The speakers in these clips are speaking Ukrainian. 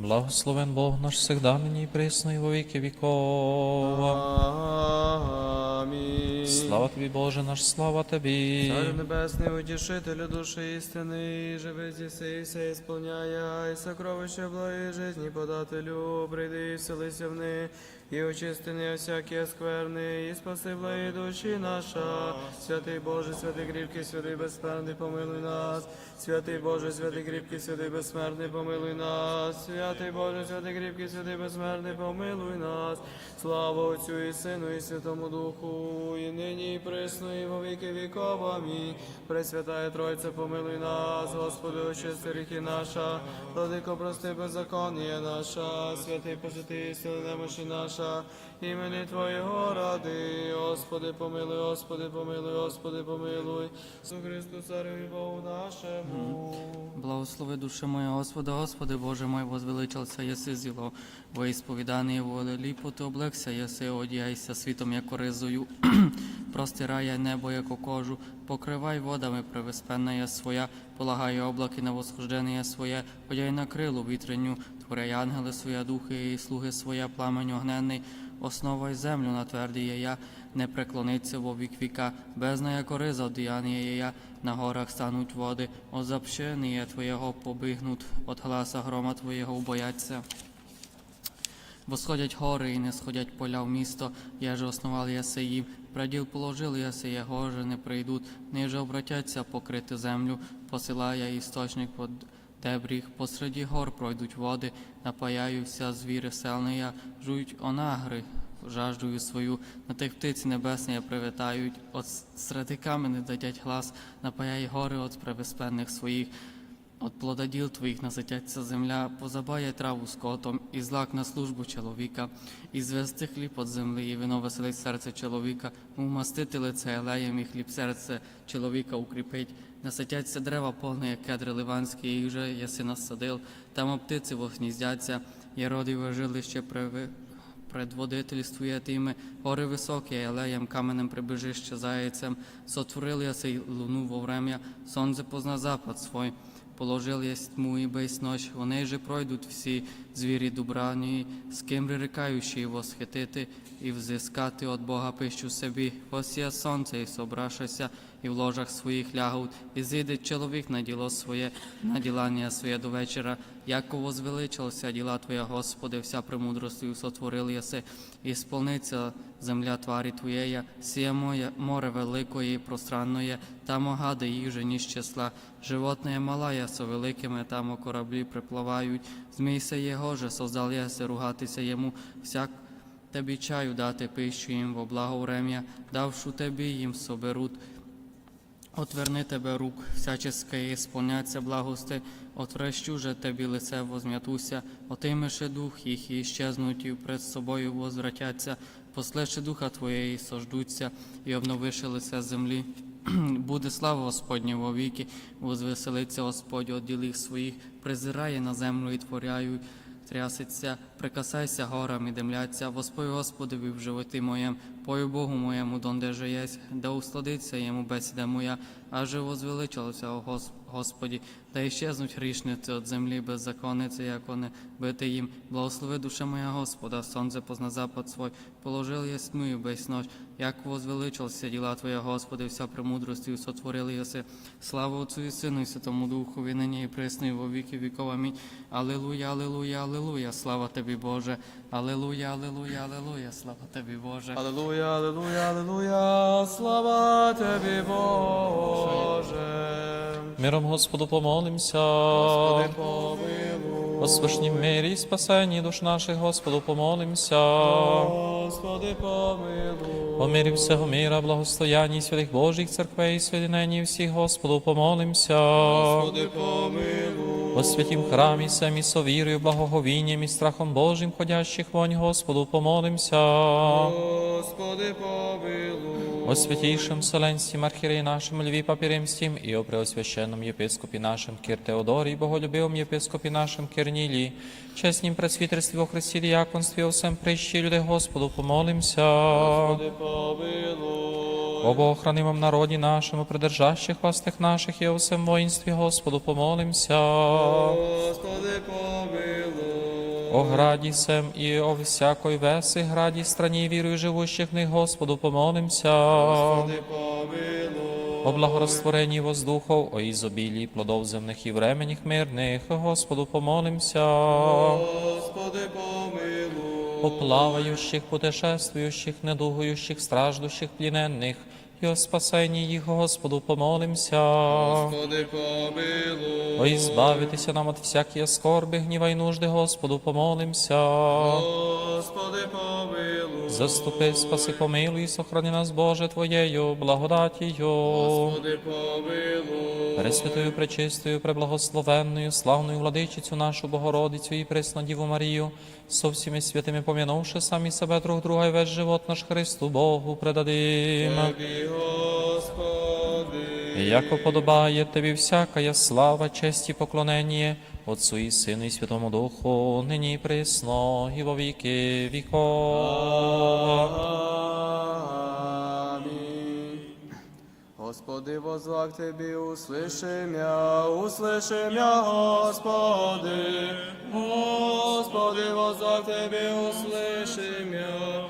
Благословен Бог наш всегда, нині і присно, і во віки віков. Амінь. Слава тобі, Боже наш, слава тобі. Царю небесний, утішителю душі істини, живи зіси, і все і сокровище благої жизни подателю, прийди і вселися в них, і очисти не всякі скверни, і спаси благі душі наша. Святий Боже, святий кріпкий, святий безсмертний, помилуй нас. Святий Боже, святий кріпкий, святий безсмертний, помилуй нас. Святий Боже, святий кріпкий, святий безсмертний, помилуй нас. Слава Отцю і Сину, і Святому Духу, і нині, і присно, і во віки віков. Амінь. Пресвятає Тройця, помилуй нас, Господи, очисти ріхи наша, владико, прости беззаконня наша, святий посвятий, сили немощі наша, імені Твоєго ради, Господи, помилуй, Господи, помилуй, Господи, помилуй, Су Христу, Царю і Богу нашому. Благослови душа моя, Господа, Господи, Боже мой, возвеличился єси зіло, во ісповіданий воле ліпоти облекся, єси одяйся світом, як ризою, простирає небо, як кожу, покривай водами, привеспенна я своя, полагай облаки на восхождення своє, одяй на крилу вітреню, творяй ангели своя, духи і слуги своя, пламень огненний, основай землю на твердій є я, не преклониться во вік віка, бездна як ориза одіяння є я, на горах стануть води, от запщення Твоєго побігнуть, от гласа грома Твоєго убояться. Восходять гори і не сходять поля в місто, я же основав яси їм, праділ положили яси його, же не прийдуть, ниже обратяться покрити землю, посилає істочник под дебріг, посереді гор пройдуть води, напаяються звіри селнея, жують онагри, жаждую свою, на тих птиць небесне привітають, от среди камени дадять глас, напаяй гори от превеспенних своїх. От плододіл твоїх наситяться земля, позабає траву скотом, і злак на службу чоловіка, і звести хліб от землі, і вино веселить серце чоловіка, умастити лице елеєм, і хліб серце чоловіка укріпить. Наситяться дерева повне, як кедри ливанські, і вже єси насадил, там птиці вогніздяться, і родиве жилище приви, предводительствує тими, гори високі, елеєм, каменем прибежище заяцем, сотворили я сей луну во врем'я, сонце позна запад свой, положил есть тьму і бесь ночь, вони же пройдуть всі звірі дубрані, з ким прирікаючи восхитити і взискати от Бога пищу собі, я сонце і собрашася, і в ложах своїх лягуть, і зійде чоловік на діло своє, на ділання своє до вечора, яко возвеличилося діла Твоя, Господи, вся премудростю сотворил єси, і сповниться земля тварі Твоєя, сіє моє море великої, пространної, там огади їх же ніж числа, животне малая со великими, там о кораблі приплавають, змійся його же, создал єси ругатися йому, всяк Тебі чаю дати пищу їм во благо врем'я, давшу тобі їм соберуть, Отверни тебе рук, всячеske сповняться благости, отврещу же тебе лице возм'ятуся, отимеше дух їх і щезнуть, і пред собою возвратяться, послеше духа Твоєї сождуться, і обновише лице землі. Буде слава Господня во віки, возвеселиться Господь от ділих своїх, призирає на землю і творяю, трясеться, прикасайся горам і димляться, воспой Господові в животи моєм, пою Богу моєму, донде же єсть, да усладиться йому бесіда моя, аже возвеличилося, о Гос- Господі, да іщезнуть грішниці от землі беззаконниці, як вони бити їм. Благослови душа моя Господа, сонце позна запад свой, положил я тьму весь ночь, як возвеличилося діла Твоя, Господи, вся премудростю сотворили єси. Слава Отцю і Сину і Святому Духу, і нині і присно, і во віки віков. Амінь. Алілуя, алілуя, алілуя, слава Тобі, Боже. Алілуя, алілуя, алілуя, слава Тобі, Боже. Аллилуйя, аллилуйя, аллилуйя, слава Тобі, Боже. Миром Господу помолимся. Господи, помилуй. Свишнім мирі спасенні душ наших, Господу помолимся. Господи, помилуй. О мирі всього мира, благостоянні святих Божих церквей, і святиненні всіх, Господу помолимся. Господи, помилуй. О святім храмі самі совірою, благоговінням і страхом Божим, ходящих вонь, Господу помолимся. Господи, помилуй. О святейшем Вселенстве архиереи нашем Льве Папе Римским и о преосвященном епископе нашем Кир Теодоре и боголюбивом епископе нашем Кирнилии, честнім пресвітерстві во Христі діяконстві, о всем прищі люди Господу помолимся. Господи, помилуй. О Богохранимом народі нашому, придержащих властих наших і о всем воїнстві Господу помолимся. Господи, помилуй. О граді сем і о всякой веси граді страні вірую живущих них, Господу помолимся. Господи, помилуй. О благорастворенні воздухов, о ізобілії плодов земних і временіх мирних, Господу помолимся. Господи, помилуй. О плаваючих, путешествуючих, недугуючих, страждущих, пліненних, і о спасенні їх, Господу помолимся. Господи, помилуй. О ізбавитися нам від всякої скорби, гніва й нужди, Господу помолимся. Господи, помилуй. Заступи, спаси, помилуй, і сохрани нас, Боже, Твоєю благодатію. Господи, помилуй. Пресвятою, пречистою, преблагословенною, славною владичицю нашу Богородицю і пресну Діву Марію, со всіми святими помянувши самі себе друг друга і весь живот наш Христу Богу предадим. Тобі, Господи. І Яко подобає Тобі всякая слава, честь і поклонення Отцу і Сину і Святому Духу, нині і присно, і во віки віков. Амінь. Господи, возвах Тебе, услыши мя, услыши мя, Господи. Господи, возвах Тебе, услыши мя,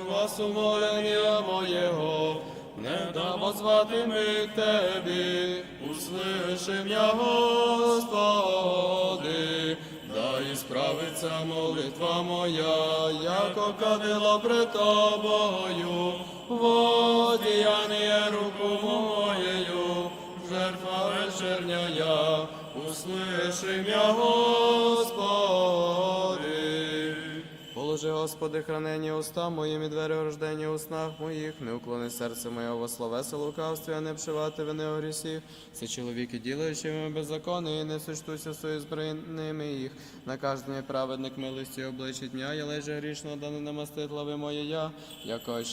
у вас умолення моєго, не да возвати ми к Тебе, услыши мя, Господи. Да і справиться молитва моя, яко кадило пред тобою, водіяння руку моєю, жертва вечерня я, услышим я Господи. Положи, Господи, хранення уста моїм і двері рождення у снах моїх, не уклони серце моє во словеса лукавстві, а не вшивати вини грісів. Це чоловіки, ділаючими беззаконні, і не сочтуся свої збройними їх. На кожний праведник милості обличить м'я, я лежа грішно, да не намастить лави моє я,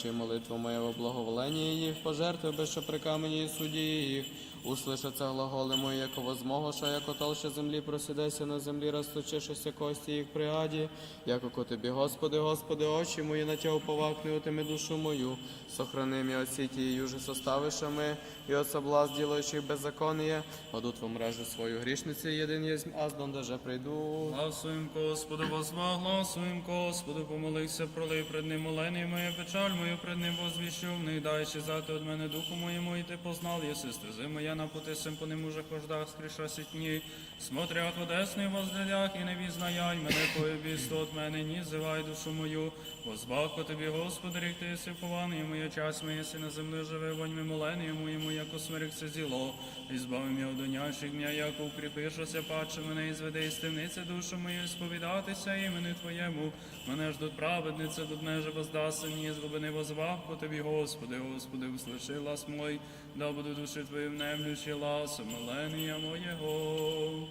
й молитва моя во благоволенні їх, пожертви без що при камені і суді їх. Услышаться глаголи мої, яко возмогоша, яко толще землі просидеся на землі, розточишися кості їх при аді, яко ко тобі, Господи, Господи, очі мої на тя уповакни, душу мою, сохрани м'я осі тії южі составишами, і от соблазн ділаючих беззаконніє, одут в мрежу свою грішниці, єдин єсмь, аз дондеже прийду. Гласуєм, Господу, возма, гласуєм, Господу, помолився, пролий пред ним молені моє печаль мою пред ним возвіщув, не дайши зати від мене духу моєму, і ти познал, єси стези моя на пути сим по ним уже хождах скріша сітні, смотря от одесний возглядях, і не візнаяй мене поєбісту от мене, ні зивай душу мою, возбах по тобі, Господи, рік ти єси пований, моя час моя си на землі живе, воньми молені моєму, яко смеркся зіло, і збави м'я од донящих м'я, яко укріпишося, паче мене, і зведе із темниці душу мою, сповідатися імени Твоєму, мене ж тут праведниця, тут меже воздаси мені, з глибини возвах по Тобі, Господи, Господи, услиши лас мой, да буду душі Твої внемлющі лас, милення моєго.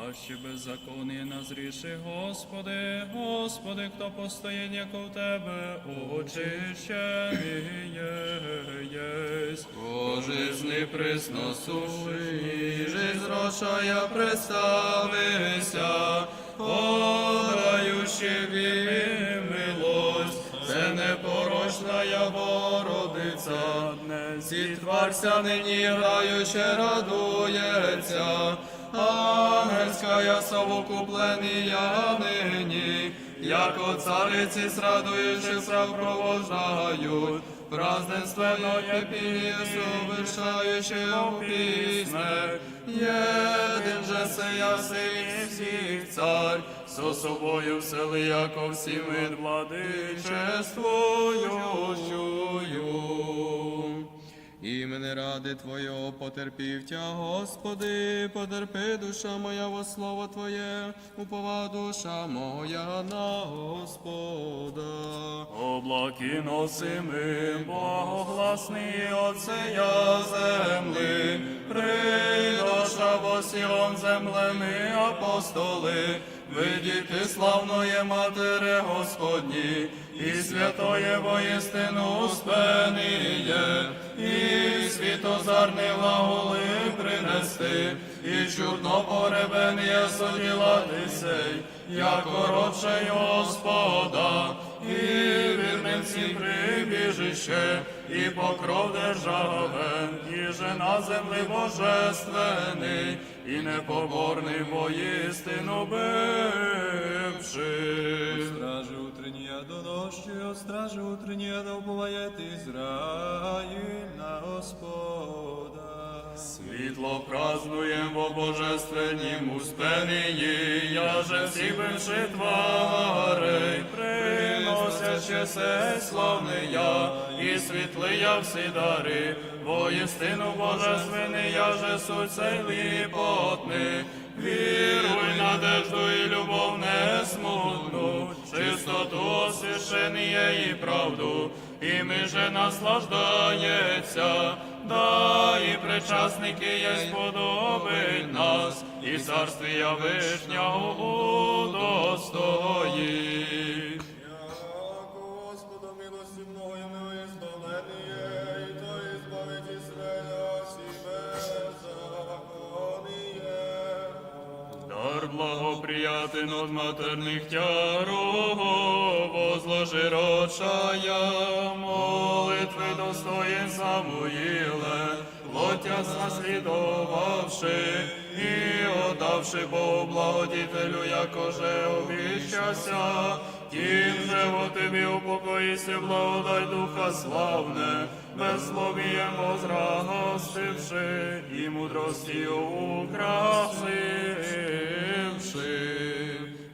А ще беззаконні назріши, Господи, Господи, хто постоїть, як у Тебе, очищений єсть. Боже, зни присно суші, жизнь зрошая представися, подаючи милость, це непорочна я Богородиця, зітварся нині граюче радується, ангельська я совокупленія нині, яко цариці срадуючи провожають, празднественно епію совершаючи у пісне, єдин же сия сей всіх царь, со собою всели, яко всі ми владичествуючую. Імени ради Твого потерпів тя, Господи, потерпи душа моя во слово Твоє, упова душа моя на Господа. Облаки носими, Богогласний Отцея земли, прийдоша восілом землеми апостоли, видіти славної Матери Господні, і святої воістину спеніє, і світозарний глаголи принести, і чудно поребення соділати сей, як коротше Господа, і прибіжище, і покров державен, і же на землі божественний, і непоборний воїстину бивши. Стражи утреннія до дощі, от стражи утреннія да уповає Ізраїль на Господа. Світло празднуєм во божественнім успенії, я же всі тварей, приносячи сей славний я, і світлий я всі дари, бо істину божественний я же суть ліпотний. Віруй, надежду і любов не смутну, чистоту освящення і правду, і ми же наслаждається, да і причасники є сподобить нас, і царствія вишнього удостоїть. Благоприятен от матерних тярого, возложи рочая, молитви достоїн Самуїле, лотя наслідувавши, і отдавши Богу благодітелю, якоже обіщася, тим же во тобі упокоїся, благодай Духа славне, безсловієм возрастивши, і мудростю украсивши.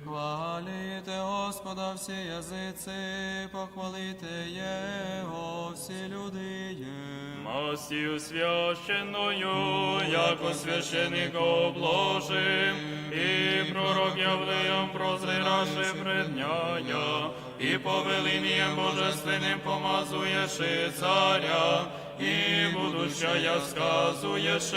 Хвалите Господа всі язиці, похвалите Його всі люди. Мастію священною, як священик обложим, і пророк явлеєм прозираше предняя, і повелінням божественним помазуєши царя, і будущая сказуєш,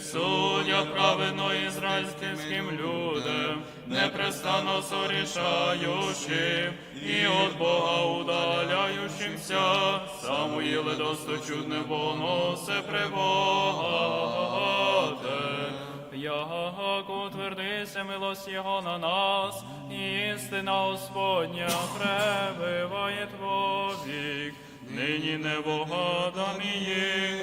суддя праведно ізраїльським людям, непрестанно сорішаючим, і от Бога удаляючимся, Самуїле досточудне боносе пребогате. Як утвердися милость Його на нас, істина Господня пребиває Твовік. Нині не вгадані,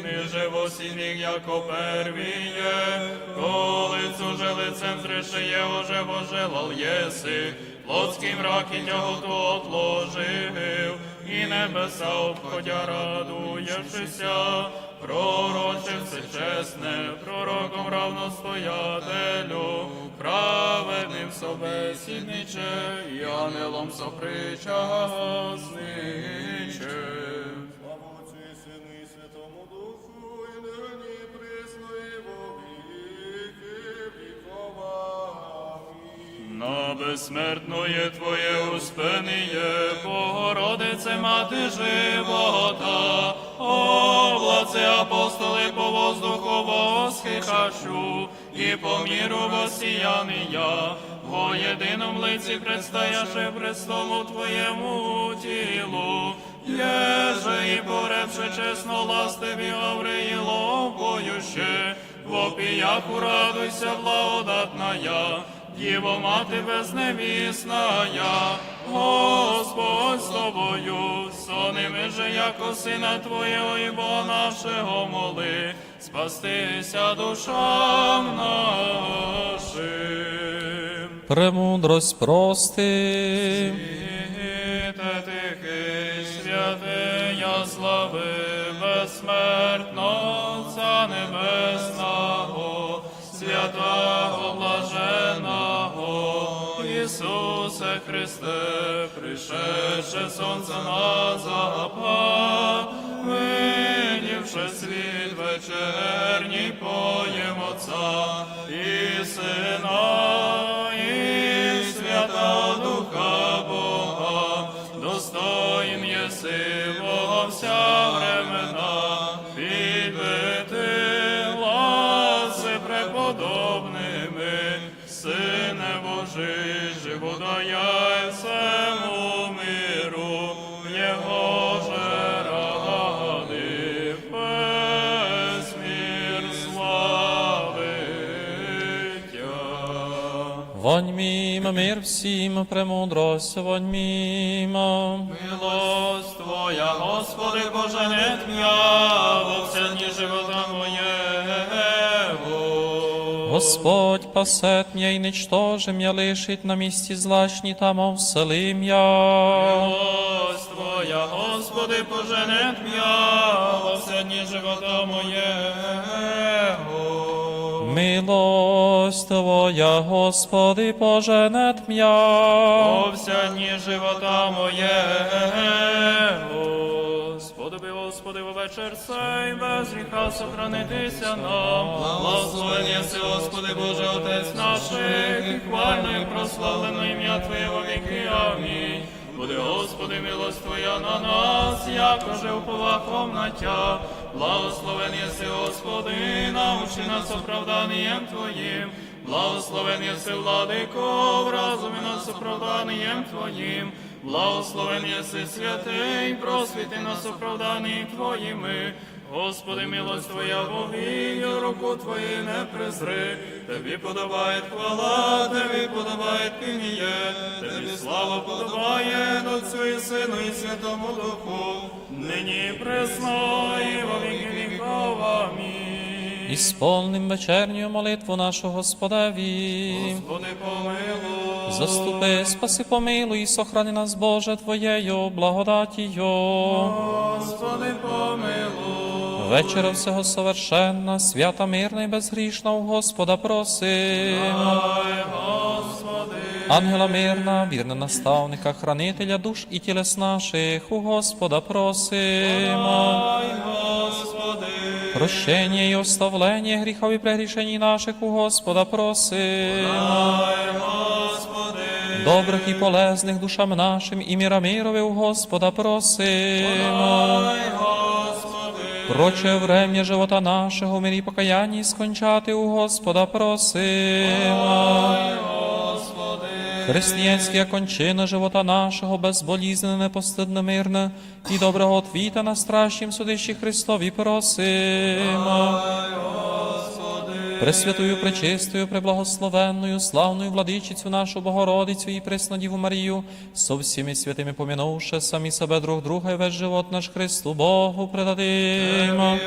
ниже восініх, яко первіє, коли цуже лицем зрешиє, уже вожелал єси, плотський мрак і тяготу отложив, і небеса обходя радуєшися, пророче все чесне, пророком равностоятелю, праведним собесідниче, і ангелом сопричасниче. На безсмертноє Твоє успеніє, Богородице, мати живота, облаце апостоли по воздуху восхихачу, і по міру восіяния, во єдиному лиці предстаяше престолу Твоєму тілу, Єже і поревши чесно ластиві Авреїло поюще, в опіяку радуйся, благодатная, Діво мати безневісная, Господь з тобою, соними же, яко сина Твоєго і Бога нашого моли, спастися душам нашим. Премудрость прости. Христе, пришедше сонце на запад, винівши світ вечерній, поєм Отця і Сина, і Свята Духа Бога, достоїн єси мимо, мир всім, премудрость, вонь мимо. Милость Твоя, Господи, Боже, не тмя, во все дні живота моєго. Господь пасет м'я і ничтожим я лишить на місці злачні там вселим я. Милость Твоя, Господи, пожене тмя, Милость Твоя, Господи, поженет м'я. Во все дні живота моєго. Господи, во вечір сей, без гріха сохранитися нам. Благословен єси, Господи, Боже, Отець наших, і хвально і прославлено ім'я Твоє во віки. Амінь. Буде, Господи, милость Твоя на нас, якоже уповахом на Тя. Благословен єси, Господи, научи нас оправданням Твоїм. Благословен єси, владико, в разумі нас оправданням Твоїм. Благословен єси святий, просвіти нас оправданий Твоїми. Господи, милость Твоя вовію, руку Твої не презри. Тобі подобає хвала, Тобі подобає пініє, Тобі слава подобає Отцю і Сину і Святому Духу, нині і Амінь. Ісполним вечерню молитву нашу Господеві. Господи, помилуй. Заступи, спаси, помилуй і сохрани нас, Боже, Твоєю благодатію. Господи, помилуй. Вечора всього совершенна, свята, мирна і безгрішна у Господа просим. Ангела мирна, вірна наставника, хранителя душ і тілес наших, у Господа просимо. Прощення і оставлення гріхов і прегрішень наших у Господа просимо. Добрих і полезних душам нашим і міра мирове у Господа просимо. Проче врем'я живота нашого, мирі покаянні скончати у Господа просимо. Християнська кончина живота нашого, безболізнене, непостидне, мирне і доброго отвіта на страшнім судищі Христові просимо. Пресвятую, пречистою, преблагословенною, славною владичицю нашу Богородицю і Преснодіву Марію, со всіми святими помінувши самі себе друг друга і весь живот наш Христу Богу предадимо.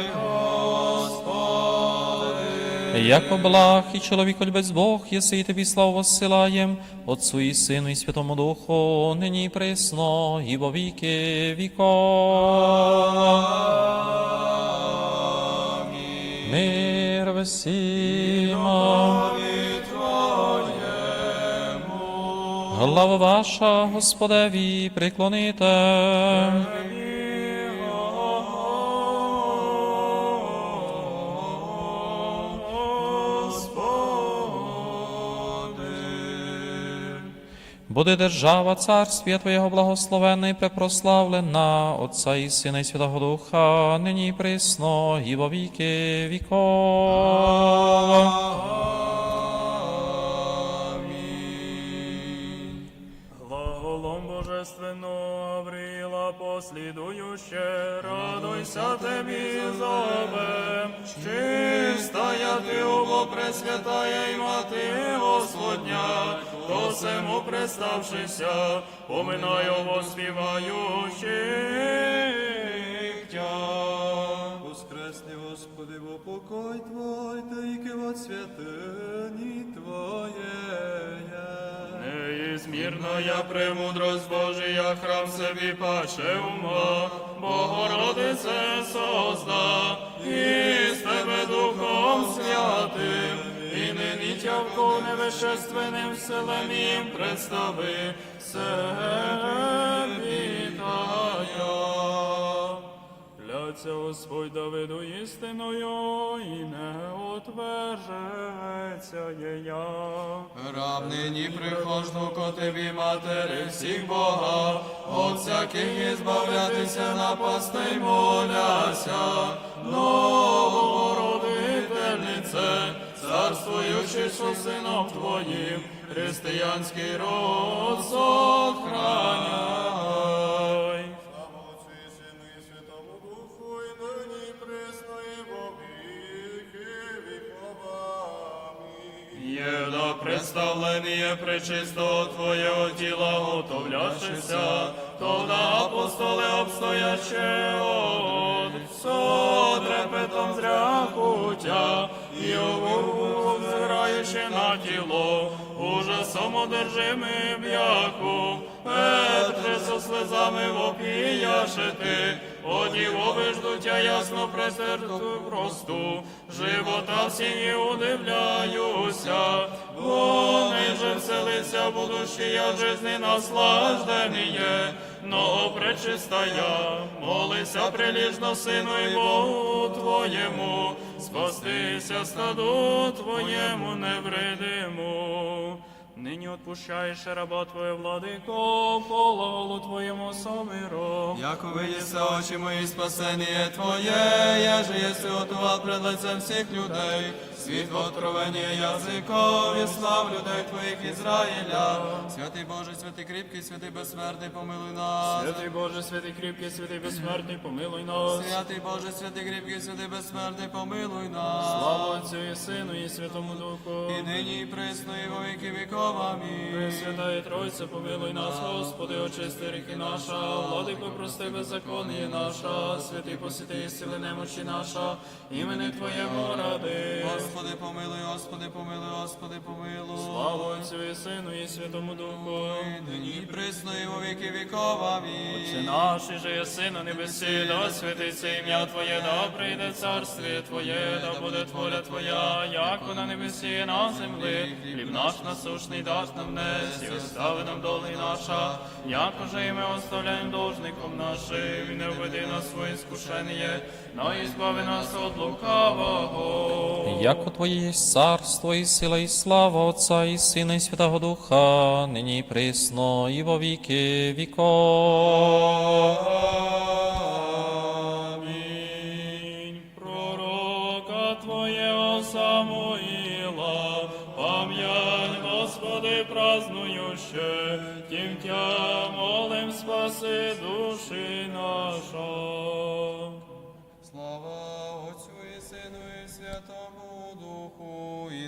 Яко благ і чоловік без Бог, єси і тобі славу воссилаєм, Отцу і Сину і Святому Духу, нині і присно, і во віки віков. Мир всіма. Глава ваша, Господеві, приклоните. Буде держава царствія Твоєго благословенна і препрославлена, Отця і Сина і Святого Духа, нині і присно, і во віки віков. Божественно Гаврила послідующе, радуйся тобі зове, чистая ти ово пресвятая і мати Господня, то сему представшися, поминаю воспіваючих тя. Воскресни, Господи, во покой Твой, та іки во святині Твоєє. Неізмірна премудрость Божия, храм собі паче ума, Богородице созда, і з тебе Духом Святим, і нині тя в коне вещественним вселенім представи тая. Кляться Господь Давиду істиною, і не отвержеться єя. Раб нині прихожду ко Тобі, матері всіх Бога, от всяких ізбавлятися напастей моляся, Богородительнице, царствуючи сином Твоїм, християнський род сохраняй. Слава Отцю і Сину і Святому Духу, і нині і присно, і во віки віков. Єда представлення пречистого Твоєго тіла, готовляшися, то на апостоли обстояще от, со трепетом зрякуття, і взираючи на тіло, ужасом одержимим яку, Петре со слезами вопіяшити, одіво ждуття ясно пресерту просту, живота всі не удивляюся, вони же вселися будущі, я жизни наслажденіє, но пречистая, молися приліжно сину і Богу Твоєму, спастися стаду Твоєму невредиму. Нині отпущаєш раба Твоє владико, пололу Твоєму сомиру. Яко видіться очі мої спасення Твоє, я же єси готував пред лицем всіх людей, світло отровення язикові, слав людей Твоїх Ізраїля. Святий Боже, святий кріпкий, святий безсмертний, помилуй нас. Святий Боже, святий кріпкий, святий безсмертний, помилуй нас. Святий Боже, святий кріпкий, святий безсмертний, помилуй нас. Слава Отцю і Сину і Святому Духу. І нині і присно, і во віки віков. Амінь. Пресвятає Тройце, помилуй нас, Господи, очисти ріки наша, владико, прости беззаконніє наша, святий посіти і сили немочі наша, імени Твоєму ради. Господи, помилуй, Господи, помилуй, Господи, помилуй. Слава Отцю і Сину і Святому Духу. І нині і присно, і во віки віков. Амінь. Отче наш, і же єси на небесі, да святиться ім'я Твоє, да прийде царствіє Твоє, да буде воля Твоя, як на небесі, на землі. Хліб наш насушний даш нам днес, і остави нам доли наша, як уже і ми оставляємо должником нашим, і не введи нас своє скушення, но і збави нас від лукавого. Яко Твоє є царство і сила, і слава Отця і Сина, і Святого Духа, нині і присно, і во віки віков. Празднующе, тим тя молим спаси душі наша.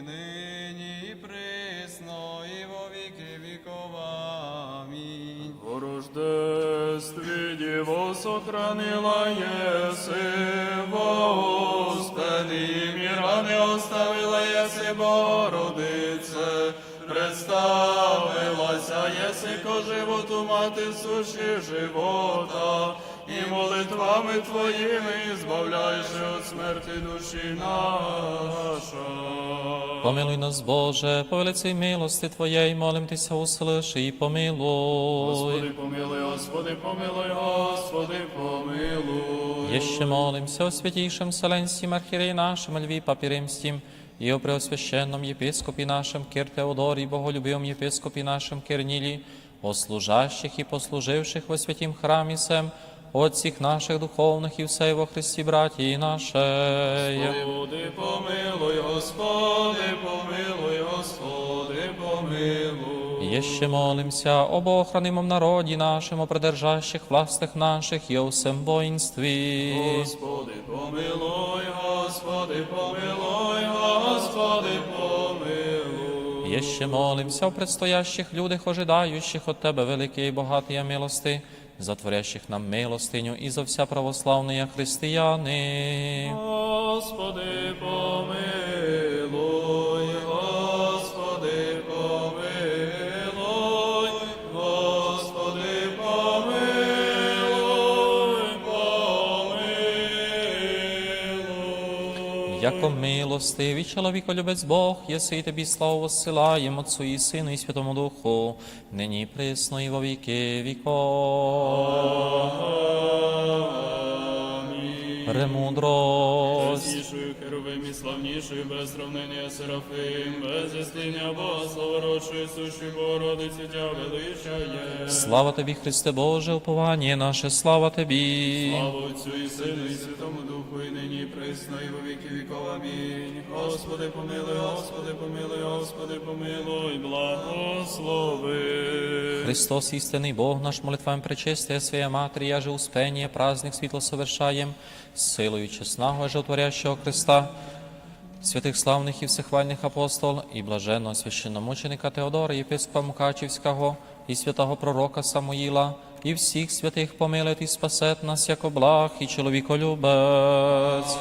Нині, і присно, і во віки віков. Амінь. По рождестві Діво сохранила єси, Господи, міра не оставила єси, Богородице, представилася єси ко животу мати суші живота, і молитвами Твоїми збавляєш від смерти душі наша. Помилуй нас, Боже, по великій милости Твоєї, молим Тися, услиши і помилуй. Господи, помилуй, Господи, помилуй, Господи, помилуй. Еще молимся о святейшем Вселенским архиереи нашем Льве Папе Римским, и о преосвященном епископе нашем Кир Теодоре, и боголюбивом епископе нашем Кирниле, о служащих и послуживших во святім храмі сем, о отцах наших духовных и всей во Христе братья нашей. Господи, помилуй, Господи, помилуй, Господи, помилуй. Еще молимся об охранимом народе нашем, о придержащих властях наших и о всем воинстве. Господи, помилуй, Господи, помилуй, Господи, помилуй. Еще молимся о предстоящих людях, ожидающих от Тебе великие и богатые милости, затворящих нам милостиню і за вся православні християни. Господи, помилуй, Яко милостивий чоловіколюбець Бог, єси і тобі славу силаємо Отцу і Сину і Святому Духу, нині присно і во віки віков. Премудрость. Святішою херовим і славнішою, без сравнення Серафим, без істиння Бога, славородшою сущою Богородиці Тя величає. Слава тобі, Христе Боже, уповання наше, слава тобі. Слава Отцю і Сину, і Святому Духу, і нині, і присно, і во віки віков. Амінь. Господи, помилуй, Господи, помилуй, Господи, помилуй, благослови. Христос, истинный Бог наш, молитвами пречистия Своя Матери, я же успение, праздник светло совершаем, силою чесного животворящого Христа, святих славних і всехвальних апостол, і блаженного священномученика Теодора, єпископа Мукачівського, і святого пророка Самуїла, і всіх святих помилить і спасет нас, як благ і чоловіколюбець.